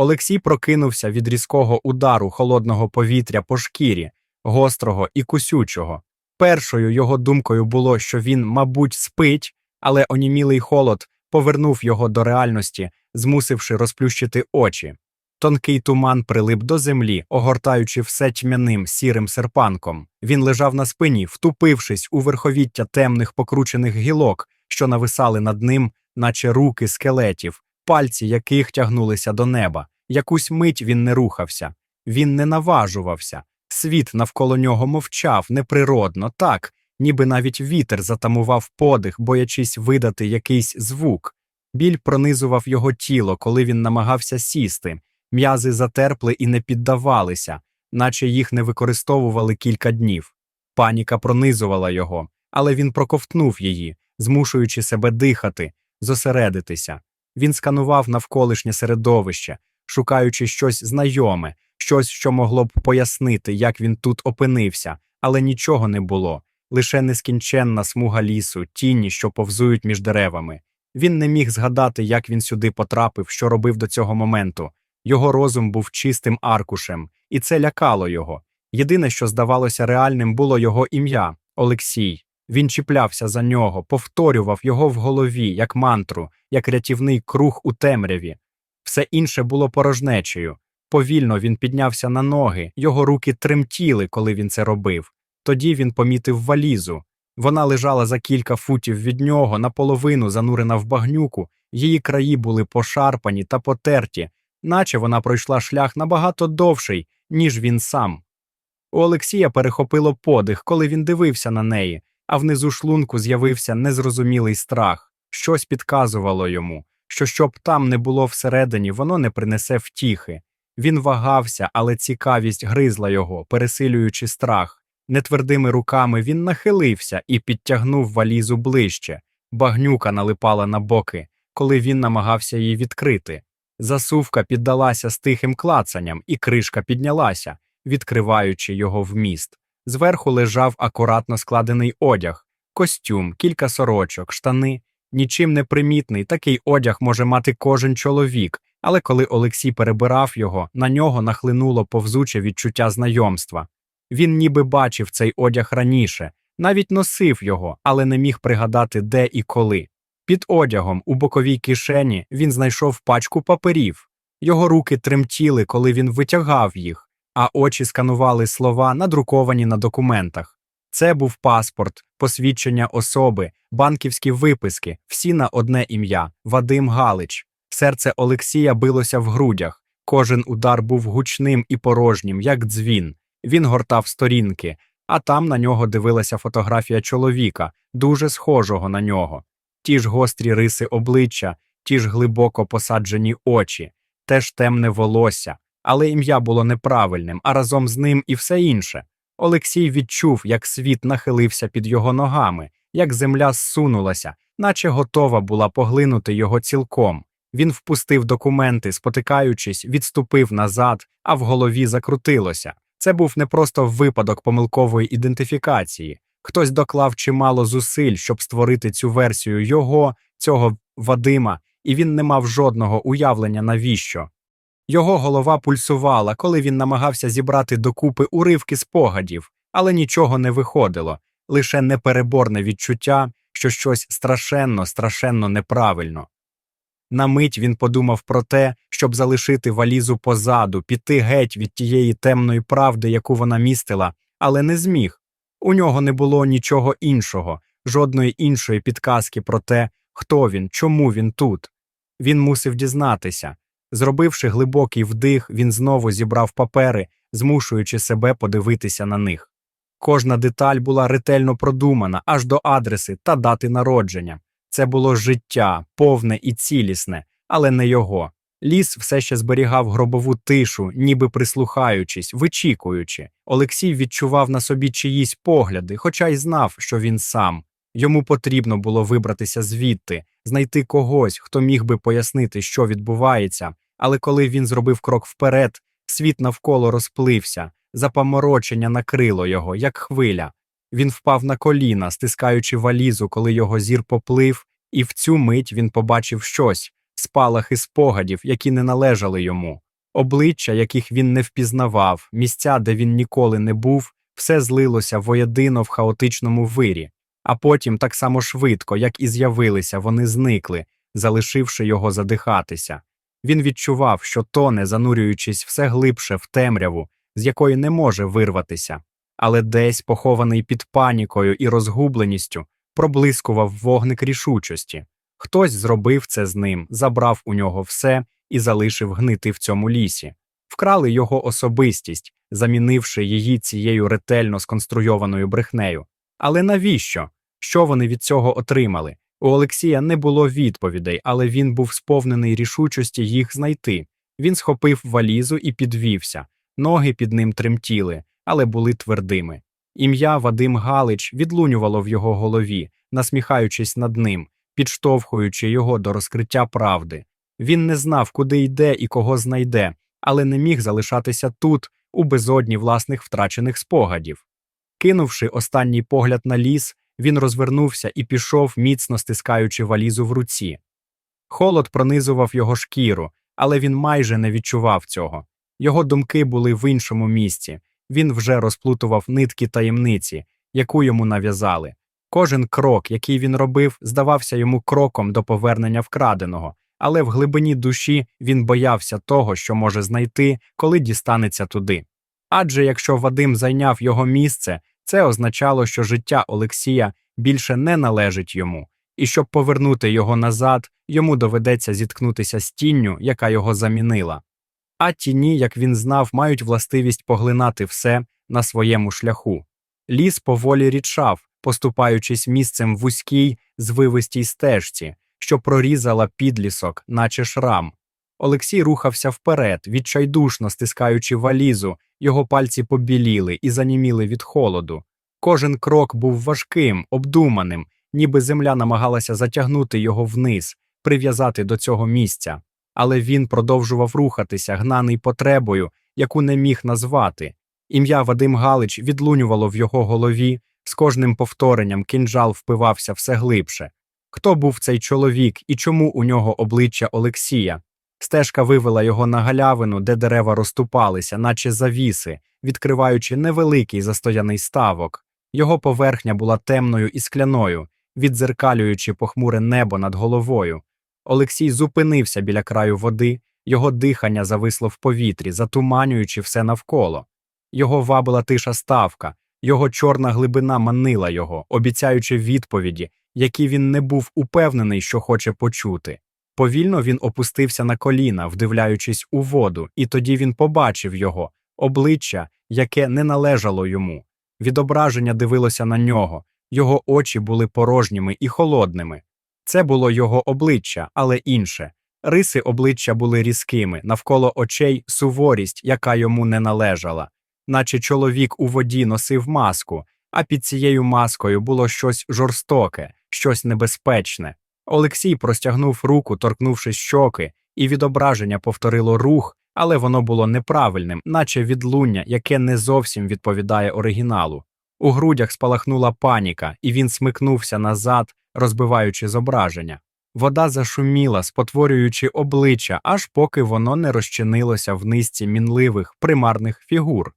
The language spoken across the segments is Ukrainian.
Олексій прокинувся від різкого удару холодного повітря по шкірі, гострого і кусючого. Першою його думкою було, що він, мабуть, спить, але онімілий холод повернув його до реальності, змусивши розплющити очі. Тонкий туман прилип до землі, огортаючи все тьмяним сірим серпанком. Він лежав на спині, втупившись у верховіття темних покручених гілок, що нависали над ним, наче руки скелетів, пальці яких тягнулися до неба. Якусь мить він не рухався, він не наважувався. Світ навколо нього мовчав неприродно, так, ніби навіть вітер затамував подих, боячись видати якийсь звук. Біль пронизував його тіло, коли він намагався сісти. М'язи затерпли і не піддавалися, наче їх не використовували кілька днів. Паніка пронизувала його, але він проковтнув її, змушуючи себе дихати, зосередитися. Він сканував навколишнє середовище, шукаючи щось знайоме, щось, що могло б пояснити, як він тут опинився, але нічого не було, лише нескінченна смуга лісу, тіні, що повзують між деревами. Він не міг згадати, як він сюди потрапив, що робив до цього моменту. Його розум був чистим аркушем, і це лякало його. Єдине, що здавалося реальним, було його ім'я Олексій. Він чіплявся за нього, повторював його в голові, як мантру, як рятівний круг у темряві. Все інше було порожнечею. Повільно він піднявся на ноги, його руки тремтіли, коли він це робив. Тоді він помітив валізу. Вона лежала за кілька футів від нього, наполовину занурена в багнюку, її краї були пошарпані та потерті, наче вона пройшла шлях набагато довший, ніж він сам. У Олексія перехопило подих, коли він дивився на неї, а внизу шлунку з'явився незрозумілий страх. Щось підказувало йому, що щоб там не було всередині, воно не принесе втіхи. Він вагався, але цікавість гризла його, пересилюючи страх. Нетвердими руками він нахилився і підтягнув валізу ближче. Багнюка налипала на боки, коли він намагався її відкрити. Засувка піддалася з тихим клацанням, і кришка піднялася, відкриваючи його вміст. Зверху лежав акуратно складений одяг, костюм, кілька сорочок, штани. Нічим не примітний, такий одяг може мати кожен чоловік, але коли Олексій перебирав його, на нього нахлинуло повзуче відчуття знайомства. Він ніби бачив цей одяг раніше, навіть носив його, але не міг пригадати, де і коли. Під одягом у боковій кишені він знайшов пачку паперів. Його руки тремтіли, коли він витягав їх, а очі сканували слова, надруковані на документах. Це був паспорт, посвідчення особи, банківські виписки, всі на одне ім'я Вадим Галич. Серце Олексія билося в грудях. Кожен удар був гучним і порожнім, як дзвін. Він гортав сторінки, а там на нього дивилася фотографія чоловіка, дуже схожого на нього. Ті ж гострі риси обличчя, ті ж глибоко посаджені очі, теж темне волосся, але ім'я було неправильним, а разом з ним і все інше. Олексій відчув, як світ нахилився під його ногами, як земля зсунулася, наче готова була поглинути його цілком. Він впустив документи, спотикаючись, відступив назад, а в голові закрутилося. Це був не просто випадок помилкової ідентифікації. Хтось доклав чимало зусиль, щоб створити цю версію його, цього Вадима, і він не мав жодного уявлення навіщо. Його голова пульсувала, коли він намагався зібрати докупи уривки спогадів, але нічого не виходило, лише непереборне відчуття, що щось страшенно, страшенно неправильно. На мить він подумав про те, щоб залишити валізу позаду, піти геть від тієї темної правди, яку вона містила, але не зміг. У нього не було нічого іншого, жодної іншої підказки про те, хто він, чому він тут. Він мусив дізнатися. Зробивши глибокий вдих, він знову зібрав папери, змушуючи себе подивитися на них. Кожна деталь була ретельно продумана аж до адреси та дати народження. Це було життя, повне і цілісне, але не його. Ліс все ще зберігав гробову тишу, ніби прислухаючись, вичікуючи. Олексій відчував на собі чиїсь погляди, хоча й знав, що він сам. Йому потрібно було вибратися звідти, знайти когось, хто міг би пояснити, що відбувається. Але коли він зробив крок вперед, світ навколо розплився, запаморочення накрило його, як хвиля. Він впав на коліна, стискаючи валізу, коли його зір поплив, і в цю мить він побачив щось спалахи спогадів, які не належали йому. Обличчя, яких він не впізнавав, місця, де він ніколи не був, все злилося воєдино в хаотичному вирі, а потім так само швидко, як і з'явилися, вони зникли, залишивши його задихатися. Він відчував, що тоне, занурюючись все глибше в темряву, з якої не може вирватися, але десь, похований під панікою і розгубленістю, проблискував вогник рішучості. Хтось зробив це з ним, забрав у нього все і залишив гнити в цьому лісі, вкрали його особистість, замінивши її цією ретельно сконструйованою брехнею. Але навіщо? Що вони від цього отримали? У Олексія не було відповідей, але він був сповнений рішучості їх знайти. Він схопив валізу і підвівся. Ноги під ним тремтіли, але були твердими. Ім'я Вадим Галич відлунювало в його голові, насміхаючись над ним, підштовхуючи його до розкриття правди. Він не знав, куди йде і кого знайде, але не міг залишатися тут, у безодні власних втрачених спогадів. Кинувши останній погляд на ліс, він розвернувся і пішов, міцно стискаючи валізу в руці. Холод пронизував його шкіру, але він майже не відчував цього. Його думки були в іншому місці. Він вже розплутував нитки таємниці, яку йому нав'язали. Кожен крок, який він робив, здавався йому кроком до повернення вкраденого, але в глибині душі він боявся того, що може знайти, коли дістанеться туди. Адже якщо Вадим зайняв його місце, це означало, що життя Олексія більше не належить йому, і щоб повернути його назад, йому доведеться зіткнутися з тінню, яка його замінила. А тіні, як він знав, мають властивість поглинати все на своєму шляху. Ліс поволі рідшав, поступаючись місцем вузькій, звивистій стежці, що прорізала підлісок, наче шрам. Олексій рухався вперед, відчайдушно стискаючи валізу, його пальці побіліли і заніміли від холоду. Кожен крок був важким, обдуманим, ніби земля намагалася затягнути його вниз, прив'язати до цього місця. Але він продовжував рухатися, гнаний потребою, яку не міг назвати. Ім'я Вадим Галич відлунювало в його голові, з кожним повторенням кинджал впивався все глибше. Хто був цей чоловік і чому у нього обличчя Олексія? Стежка вивела його на галявину, де дерева розступалися, наче завіси, відкриваючи невеликий застояний ставок. Його поверхня була темною і скляною, віддзеркалюючи похмуре небо над головою. Олексій зупинився біля краю води, його дихання зависло в повітрі, затуманюючи все навколо. Його вабила тиша ставка, його чорна глибина манила його, обіцяючи відповіді, які він не був упевнений, що хоче почути. Повільно він опустився на коліна, вдивляючись у воду, і тоді він побачив його обличчя, яке не належало йому. Відображення дивилося на нього, його очі були порожніми і холодними. Це було його обличчя, але інше. Риси обличчя були різкими, навколо очей суворість, яка йому не належала, наче чоловік у воді носив маску, а під цією маскою було щось жорстоке, щось небезпечне. Олексій простягнув руку, торкнувши щоки, і відображення повторило рух, але воно було неправильним, наче відлуння, яке не зовсім відповідає оригіналу. У грудях спалахнула паніка, і він смикнувся назад, розбиваючи зображення. Вода зашуміла, спотворюючи обличчя, аж поки воно не розчинилося в низці мінливих, примарних фігур.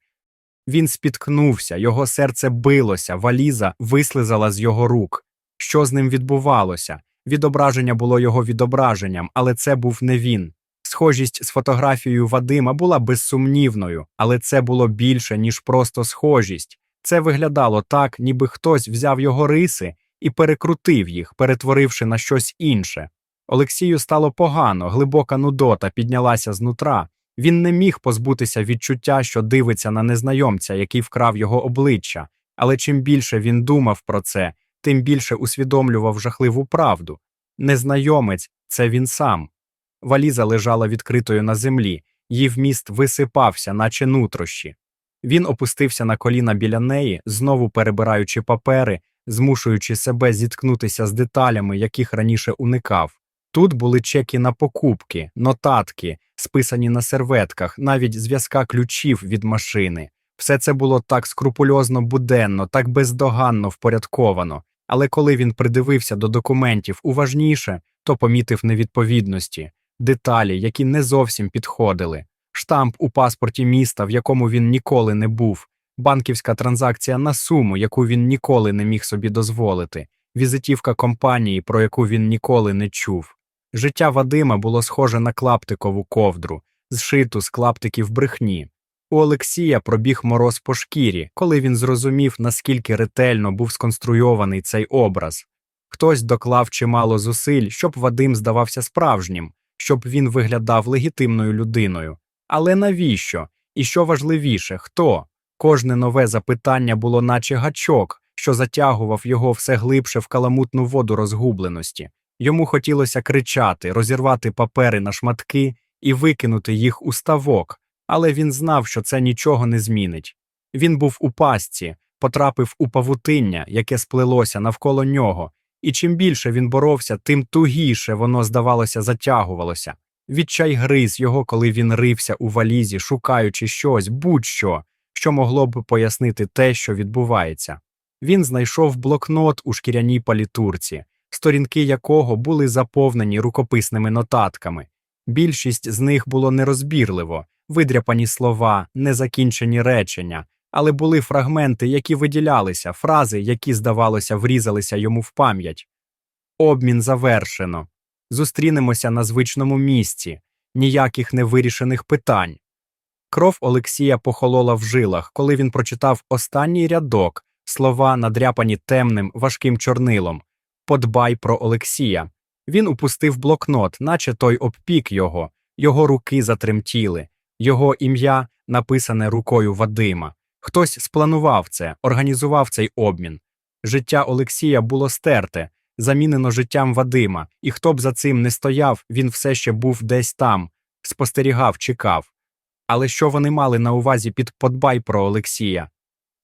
Він спіткнувся, його серце билося, валіза вислизала з його рук. Що з ним відбувалося? Відображення було його відображенням, але це був не він. Схожість з фотографією Вадима була безсумнівною, але це було більше, ніж просто схожість. Це виглядало так, ніби хтось взяв його риси і перекрутив їх, перетворивши на щось інше. Олексію стало погано, глибока нудота піднялася знутра. Він не міг позбутися відчуття, що дивиться на незнайомця, який вкрав його обличчя, але чим більше він думав про це, тим більше усвідомлював жахливу правду. Незнайомець це він сам. Валіза лежала відкритою на землі, її вміст висипався, наче нутрощі. Він опустився на коліна біля неї, знову перебираючи папери, змушуючи себе зіткнутися з деталями, яких раніше уникав. Тут були чеки на покупки, нотатки, списані на серветках, навіть зв'язка ключів від машини. Все це було так скрупульозно буденно, так бездоганно впорядковано, але коли він придивився до документів уважніше, то помітив невідповідності, деталі, які не зовсім підходили. штамп у паспорті міста, в якому він ніколи не був, банківська транзакція на суму, яку він ніколи не міг собі дозволити, візитівка компанії, про яку він ніколи не чув. Життя Вадима було схоже на клаптикову ковдру, зшиту з клаптиків брехні. У Олексія пробіг мороз по шкірі, коли він зрозумів, наскільки ретельно був сконструйований цей образ. Хтось доклав чимало зусиль, щоб Вадим здавався справжнім, щоб він виглядав легітимною людиною. Але навіщо? І що важливіше, хто? Кожне нове запитання було наче гачок, що затягував його все глибше в каламутну воду розгубленості. Йому хотілося кричати, розірвати папери на шматки і викинути їх у ставок, але він знав, що це нічого не змінить. Він був у пастці, потрапив у павутиння, яке сплелося навколо нього, і чим більше він боровся, тим тугіше воно, здавалося, затягувалося. Відчай гриз його, коли він рився у валізі, шукаючи щось, будь-що, що могло б пояснити те, що відбувається. Він знайшов блокнот у шкіряній палітурці, сторінки якого були заповнені рукописними нотатками. Більшість з них було нерозбірливо, видряпані слова, незакінчені речення, але були фрагменти, які виділялися, фрази, які, здавалося, врізалися йому в пам'ять. Обмін завершено. Зустрінемося на звичному місці, ніяких невирішених питань. Кров Олексія похолола в жилах, коли він прочитав останній рядок, слова, надряпані темним, важким чорнилом. Подбай про Олексія. Він упустив блокнот, наче той обпік його, його руки затремтіли, його ім'я написане рукою Вадима. Хтось спланував це, організував цей обмін. Життя Олексія було стерте, замінено життям Вадима, і хто б за цим не стояв, він все ще був десь там, спостерігав, чекав. Але що вони мали на увазі під подбай про Олексія?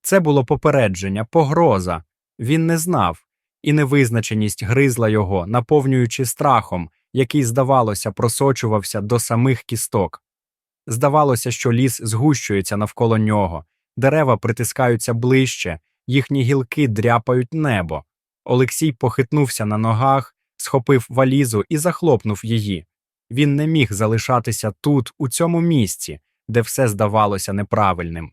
Це було попередження, погроза. Він не знав, і невизначеність гризла його, наповнюючи страхом, який, здавалося, просочувався до самих кісток. Здавалося, що ліс згущується навколо нього, дерева притискаються ближче, їхні гілки дряпають небо. Олексій похитнувся на ногах, схопив валізу і захлопнув її. Він не міг залишатися тут, у цьому місці, де все здавалося неправильним.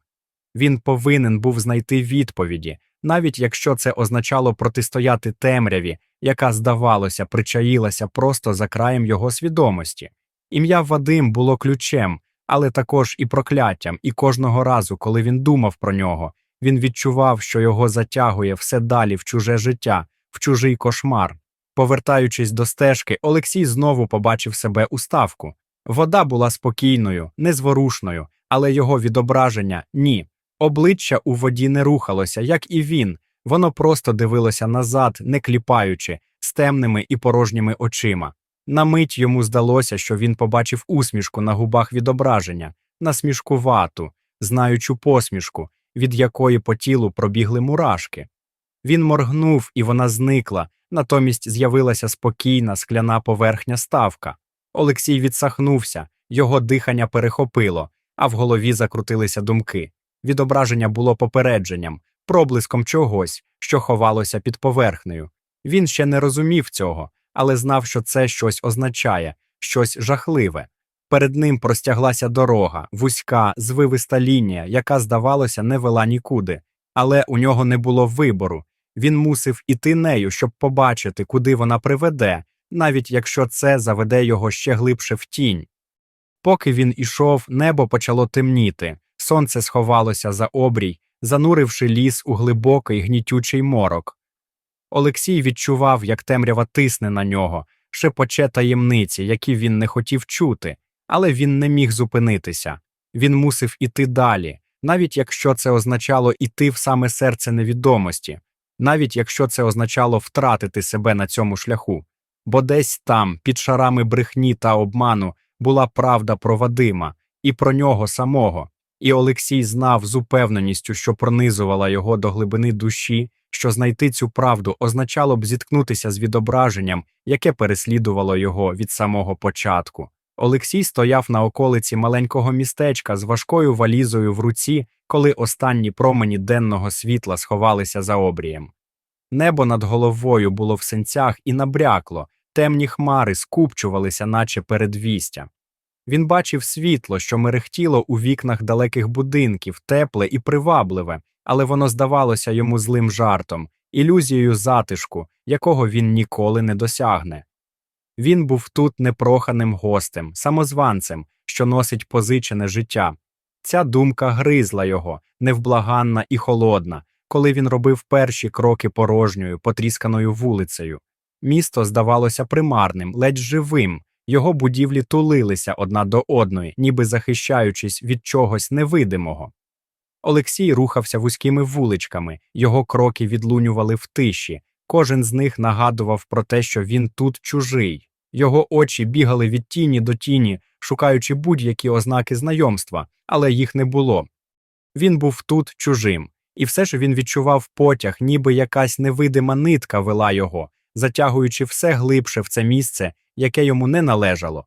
Він повинен був знайти відповіді, навіть якщо це означало протистояти темряві, яка, здавалося, причаїлася просто за краєм його свідомості. Ім'я Вадим було ключем, але також і прокляттям, і кожного разу, коли він думав про нього, він відчував, що його затягує все далі в чуже життя, в чужий кошмар. Повертаючись до стежки, Олексій знову побачив себе у ставку. Вода була спокійною, незворушною, але його відображення ні. Обличчя у воді не рухалося, як і він, воно просто дивилося назад, не кліпаючи, з темними і порожніми очима. На мить йому здалося, що він побачив усмішку на губах відображення, насмішкувату, знаючу посмішку, від якої по тілу пробігли мурашки. Він моргнув, і вона зникла, натомість з'явилася спокійна скляна поверхня ставка. Олексій відсахнувся, його дихання перехопило, а в голові закрутилися думки. Відображення було попередженням, проблиском чогось, що ховалося під поверхнею. Він ще не розумів цього, але знав, що це щось означає, щось жахливе. Перед ним простяглася дорога, вузька, звивиста лінія, яка, здавалося, не вела нікуди, але у нього не було вибору. Він мусив іти нею, щоб побачити, куди вона приведе, навіть якщо це заведе його ще глибше в тінь. Поки він ішов, небо почало темніти, сонце сховалося за обрій, зануривши ліс у глибокий гнітючий морок. Олексій відчував, як темрява тисне на нього, шепоче таємниці, які він не хотів чути, але він не міг зупинитися. Він мусив іти далі, навіть якщо це означало іти в саме серце невідомості, навіть якщо це означало втратити себе на цьому шляху. Бо десь там, під шарами брехні та обману, була правда про Вадима і про нього самого, і Олексій знав з упевненістю, що пронизувала його до глибини душі, що знайти цю правду означало б зіткнутися з відображенням, яке переслідувало його від самого початку. Олексій стояв на околиці маленького містечка з важкою валізою в руці, коли останні промені денного світла сховалися за обрієм. Небо над головою було в сенцях і набрякло, темні хмари скупчувалися, наче передвістя. Він бачив світло, що мерехтіло у вікнах далеких будинків, тепле і привабливе, але воно здавалося йому злим жартом, ілюзією затишку, якого він ніколи не досягне. Він був тут непроханим гостем, самозванцем, що носить позичене життя. Ця думка гризла його, невблаганна і холодна, коли він робив перші кроки порожньою, потрісканою вулицею. Місто здавалося примарним, ледь живим, його будівлі тулилися одна до одної, ніби захищаючись від чогось невидимого. Олексій рухався вузькими вуличками, його кроки відлунювали в тиші, кожен з них нагадував про те, що він тут чужий. Його очі бігали від тіні до тіні, шукаючи будь-які ознаки знайомства, але їх не було. Він був тут чужим, і все ж він відчував потяг, ніби якась невидима нитка вела його, затягуючи все глибше в це місце, яке йому не належало.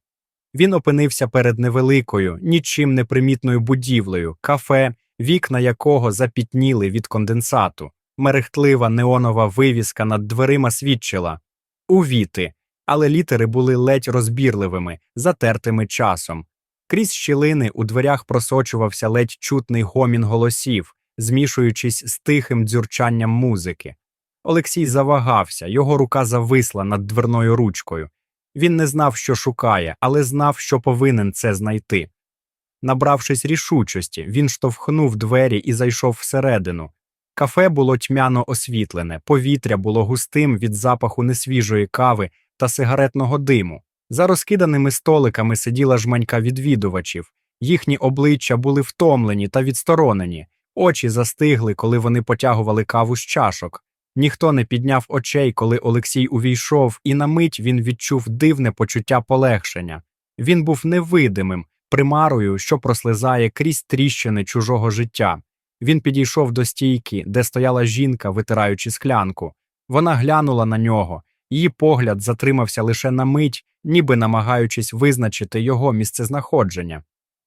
Він опинився перед невеликою, нічим не примітною будівлею, кафе, вікна якого запітніли від конденсату. Мерехтлива неонова вивіска над дверима свідчила увіти, але літери були ледь розбірливими, затертими часом. Крізь щілини у дверях просочувався ледь чутний гомін голосів, змішуючись з тихим дзюрчанням музики. Олексій завагався, його рука зависла над дверною ручкою. Він не знав, що шукає, але знав, що повинен це знайти. Набравшись рішучості, він штовхнув двері і зайшов всередину. Кафе було тьмяно освітлене, повітря було густим від запаху несвіжої кави та сигаретного диму. За розкиданими столиками сиділа жменька відвідувачів. Їхні обличчя були втомлені та відсторонені, очі застигли, коли вони потягували каву з чашок. Ніхто не підняв очей, коли Олексій увійшов, і на мить він відчув дивне почуття полегшення. Він був невидимим, примарою, що прослизає крізь тріщини чужого життя. Він підійшов до стійки, де стояла жінка, витираючи склянку. Вона глянула на нього, її погляд затримався лише на мить, ніби намагаючись визначити його місцезнаходження.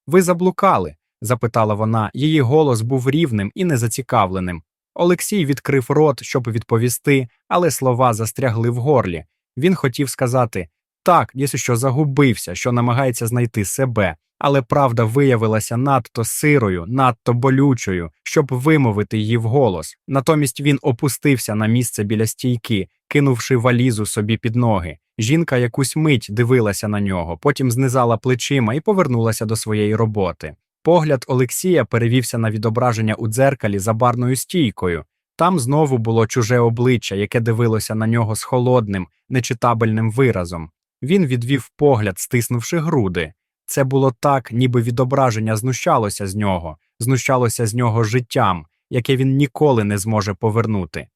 Ви заблукали? запитала вона, її голос був рівним і незацікавленим. Олексій відкрив рот, щоб відповісти, але слова застрягли в горлі. Він хотів сказати так, якщо що загубився, що намагається знайти себе, але правда виявилася надто сирою, надто болючою, щоб вимовити її вголос. Натомість він опустився на місце біля стійки, кинувши валізу собі під ноги. Жінка якусь мить дивилася на нього, потім знизала плечима і повернулася до своєї роботи. Погляд Олексія перевівся на відображення у дзеркалі за барною стійкою. Там знову було чуже обличчя, яке дивилося на нього з холодним, нечитабельним виразом. Він відвів погляд, стиснувши груди. Це було так, ніби відображення знущалося з нього, знущалося з нього життям, яке він ніколи не зможе повернути.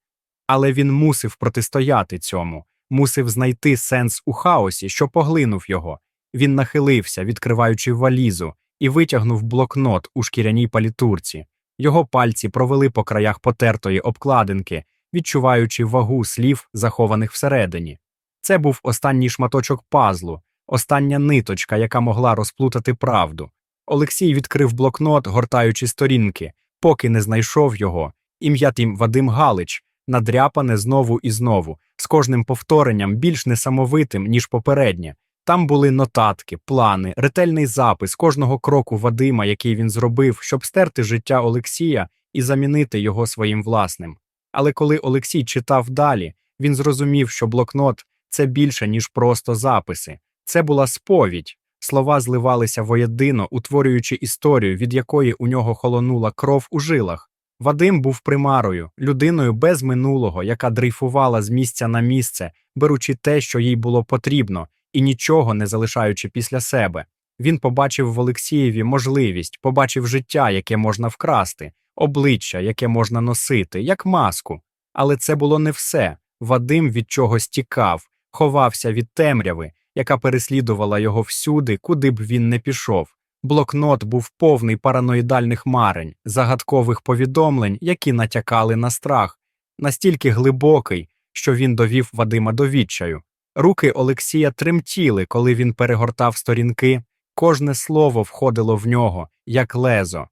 Але він мусив протистояти цьому, мусив знайти сенс у хаосі, що поглинув його. Він нахилився, відкриваючи валізу, і витягнув блокнот у шкіряній палітурці. Його пальці провели по краях потертої обкладинки, відчуваючи вагу слів, захованих всередині. Це був останній шматочок пазлу, остання ниточка, яка могла розплутати правду. Олексій відкрив блокнот, гортаючи сторінки, поки не знайшов його. Ім'я тим Вадим Галич, надряпане знову і знову, з кожним повторенням більш несамовитим, ніж попереднє. Там були нотатки, плани, ретельний запис кожного кроку Вадима, який він зробив, щоб стерти життя Олексія і замінити його своїм власним. Але коли Олексій читав далі, він зрозумів, що блокнот це більше, ніж просто записи. Це була сповідь. Слова зливалися воєдино, утворюючи історію, від якої у нього холонула кров у жилах. Вадим був примарою, людиною без минулого, яка дрейфувала з місця на місце, беручи те, що їй було потрібно, і нічого не залишаючи після себе. Він побачив в Олексієві можливість, побачив життя, яке можна вкрасти, обличчя, яке можна носити, як маску. Але це було не все. Вадим від чогось тікав, ховався від темряви, яка переслідувала його всюди, куди б він не пішов. Блокнот був повний параноїдальних марень, загадкових повідомлень, які натякали на страх, настільки глибокий, що він довів Вадима до відчаю. Руки Олексія тремтіли, коли він перегортав сторінки, кожне слово входило в нього, як лезо.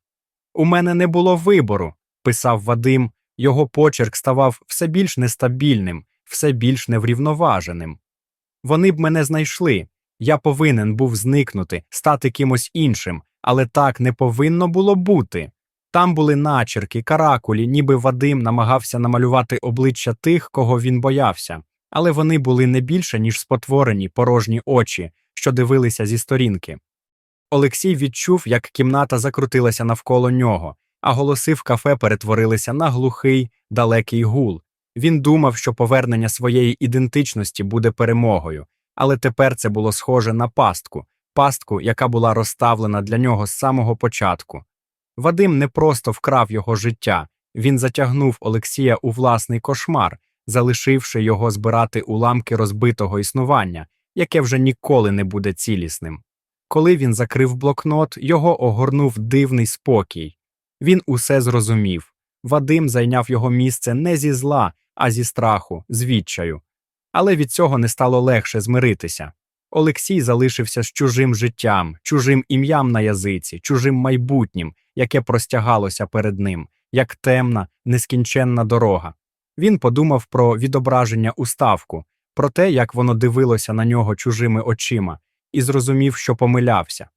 У мене не було вибору, писав Вадим, його почерк ставав все більш нестабільним, все більш неврівноваженим. Вони б мене знайшли, Я повинен був зникнути, стати кимось іншим, але так не повинно було бути. Там були начерки, каракулі, ніби Вадим намагався намалювати обличчя тих, кого він боявся, але вони були не більше, ніж спотворені порожні очі, що дивилися зі сторінки. Олексій відчув, як кімната закрутилася навколо нього, а голоси в кафе перетворилися на глухий, далекий гул. Він думав, що повернення своєї ідентичності буде перемогою, але тепер це було схоже на пастку, пастку, яка була розставлена для нього з самого початку. Вадим не просто вкрав його життя, він затягнув Олексія у власний кошмар, залишивши його збирати уламки розбитого існування, яке вже ніколи не буде цілісним. Коли він закрив блокнот, його огорнув дивний спокій. Він усе зрозумів. Вадим зайняв його місце не зі зла, а зі страху, з відчаю. Але від цього не стало легше змиритися. Олексій залишився з чужим життям, чужим ім'ям на язиці, чужим майбутнім, яке простягалося перед ним, як темна, нескінченна дорога. Він подумав про відображення у ставку, про те, як воно дивилося на нього чужими очима, і зрозумів, що помилявся.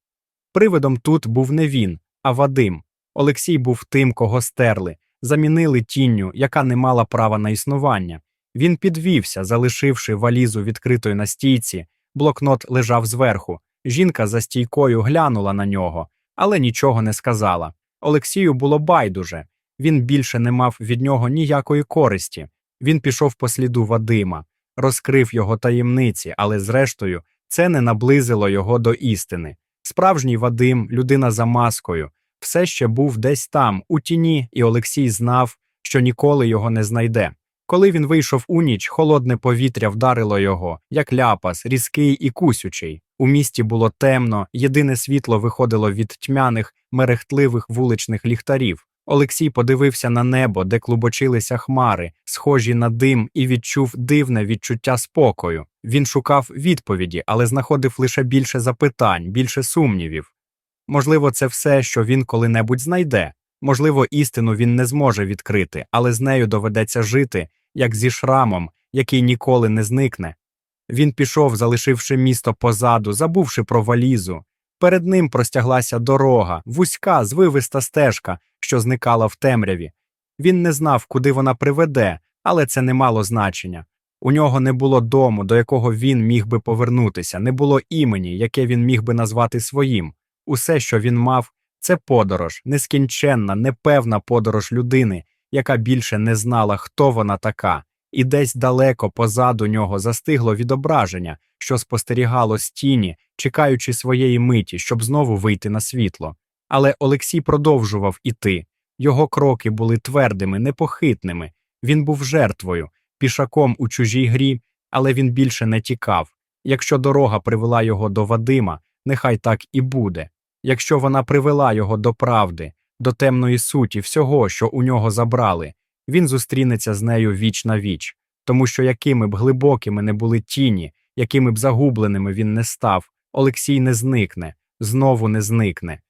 Привидом тут був не він, а Вадим. Олексій був тим, кого стерли, замінили тінню, яка не мала права на існування. Він підвівся, залишивши валізу відкритою на стійці, блокнот лежав зверху. Жінка за стійкою глянула на нього, але нічого не сказала. Олексію було байдуже. Він більше не мав від нього ніякої користі. Він пішов по сліду Вадима, розкрив його таємниці, але зрештою це не наблизило його до істини. Справжній Вадим, людина за маскою, все ще був десь там, у тіні, і Олексій знав, що ніколи його не знайде. Коли він вийшов у ніч, холодне повітря вдарило його, як ляпас, різкий і кусючий. У місті було темно, єдине світло виходило від тьмяних, мерехтливих вуличних ліхтарів. Олексій подивився на небо, де клубочилися хмари, схожі на дим, і відчув дивне відчуття спокою. Він шукав відповіді, але знаходив лише більше запитань, більше сумнівів. Можливо, це все, що він коли-небудь знайде. Можливо, істину він не зможе відкрити, але з нею доведеться жити, як зі шрамом, який ніколи не зникне. Він пішов, залишивши місто позаду, забувши про валізу. Перед ним простяглася дорога, вузька, звивиста стежка, що зникала в темряві. Він не знав, куди вона приведе, але це не мало значення. У нього не було дому, до якого він міг би повернутися, не було імені, яке він міг би назвати своїм. Усе, що він мав, це подорож, нескінченна, непевна подорож людини, яка більше не знала, хто вона така, і десь далеко позаду нього застигло відображення, що спостерігало з тіні, чекаючи своєї миті, щоб знову вийти на світло. Але Олексій продовжував іти. Його кроки були твердими, непохитними. Він був жертвою, пішаком у чужій грі, але він більше не тікав. Якщо дорога привела його до Вадима, нехай так і буде. Якщо вона привела його до правди, до темної суті всього, що у нього забрали, він зустрінеться з нею віч на віч, тому що якими б глибокими не були тіні, якими б загубленими він не став, Олексій не зникне, знову не зникне.